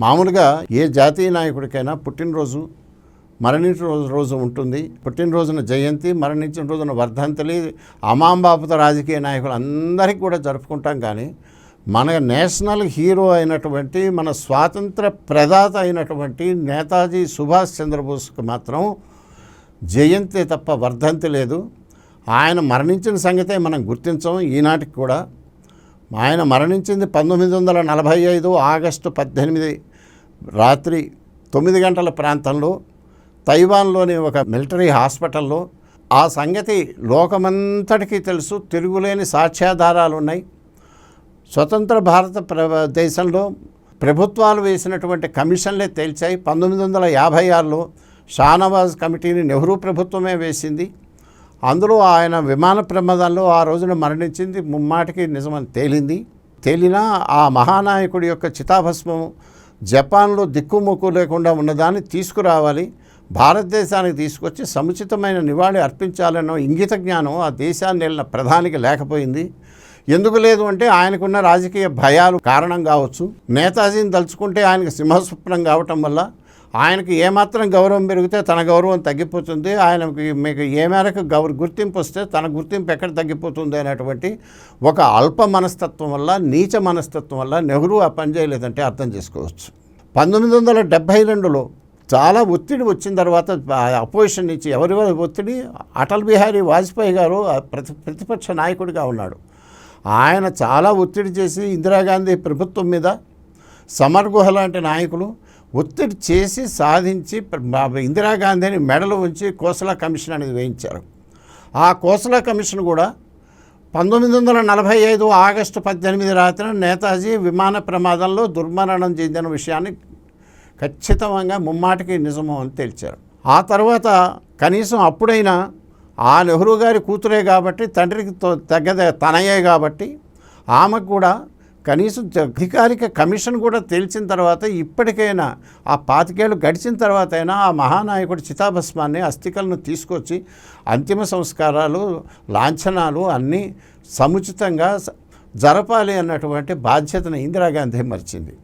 మామూలుగా ఏ జాతీయ నాయకుడికైనా పుట్టినరోజు మరణించిన రోజు రోజు ఉంటుంది. పుట్టినరోజున జయంతి మరణించిన రోజున వర్ధంతలి అమాంబాపుత రాజకీయ నాయకులు అందరికీ కూడా జరుపుకుంటాం కానీ మన నేషనల్ హీరో అయినటువంటి మన స్వాతంత్ర ప్రదాత అయినటువంటి నేతాజీ సుభాష్ చంద్రబోస్కి మాత్రం జయంతి తప్ప వర్ధంతి లేదు. ఆయన మరణించిన సంగతే మనం గుర్తించం ఈనాటికి కూడా. ఆయన మరణించింది పంతొమ్మిది వందల నలభై ఐదు ఆగస్టు పద్దెనిమిది రాత్రి తొమ్మిది గంటల ప్రాంతంలో తైవాన్లోని ఒక మిలిటరీ హాస్పిటల్లో ఆ సంగతి లోకమంతటికీ తెలుసు తిరుగులేని సాక్ష్యాధారాలు ఉన్నాయి. స్వతంత్ర భారత ప్ర దేశంలో ప్రభుత్వాలు వేసినటువంటి కమిషన్లే తేల్చాయి. పంతొమ్మిది వందల యాభై ఆరులో షానవాజ్ కమిటీని నెహ్రూ ప్రభుత్వమే వేసింది. అందులో ఆయన విమాన ప్రమాదంలో ఆ రోజున మరణించింది ముమ్మాటికి నిజమని తేలింది. తేలినా ఆ మహానాయకుడి యొక్క చితాభస్మం జపాన్లో దిక్కుముక్కు లేకుండా ఉన్నదాన్ని తీసుకురావాలి భారతదేశానికి తీసుకొచ్చి సముచితమైన నివాళి అర్పించాలన్న ఇంగిత జ్ఞానం ఆ దేశాన్ని వెళ్ళిన ప్రధానికి లేకపోయింది. ఎందుకు లేదు అంటే ఆయనకున్న రాజకీయ భయాలు కారణం కావచ్చు. నేతాజీని తలుచుకుంటే ఆయనకు సింహస్వప్నం కావటం వల్ల ఆయనకు ఏమాత్రం గౌరవం పెరిగితే తన గౌరవం తగ్గిపోతుంది. ఆయనకి మీకు ఏ మేరకు గౌర గుర్తింపు వస్తే తన గుర్తింపు ఎక్కడ తగ్గిపోతుంది అనేటువంటి ఒక అల్ప మనస్తత్వం వల్ల నీచ మనస్తత్వం వల్ల నెహ్రూ ఆ పని చేయలేదంటే అర్థం చేసుకోవచ్చు. పంతొమ్మిది వందల డెబ్భై రెండులో చాలా ఒత్తిడి వచ్చిన తర్వాత అపోజిషన్ నుంచి ఎవరి ఒత్తిడి? అటల్ బిహారీ వాజ్పేయి గారు ప్రతి ప్రతిపక్ష నాయకుడిగా ఉన్నాడు. ఆయన చాలా ఒత్తిడి చేసి ఇందిరాగాంధీ ప్రభుత్వం మీద సమర్గుహ లాంటి నాయకులు ఒత్తిడి చేసి సాధించి ఇందిరాగాంధీని మెడలు ఉంచి కోసలా కమిషన్ అనేది వేయించారు. ఆ కోసలా కమిషన్ కూడా పంతొమ్మిది వందల నలభై ఐదు ఆగస్టు పద్దెనిమిది రాత్రి నేతాజీ విమాన ప్రమాదంలో దుర్మరణం చెందిన విషయాన్ని ఖచ్చితంగా ముమ్మాటికి నిజము అని తేల్చారు. ఆ తర్వాత కనీసం అప్పుడైనా ఆ నెహ్రూ గారి కూతురే కాబట్టి తండ్రికి తో- తగ్గదే తనయే కాబట్టి ఆమెకు కూడా కనీసం అధికారిక కమిషన్ కూడా తేల్చిన తర్వాత ఇప్పటికైనా ఆ పాతికేళ్ళు గడిచిన తర్వాత అయినా ఆ మహానాయకుడు చితాభస్మాన్ని అస్థికలను తీసుకొచ్చి అంతిమ సంస్కారాలు లాంఛనాలు అన్నీ సముచితంగా జరపాలి అన్నటువంటి బాధ్యతను ఇందిరాగాంధీ మర్చింది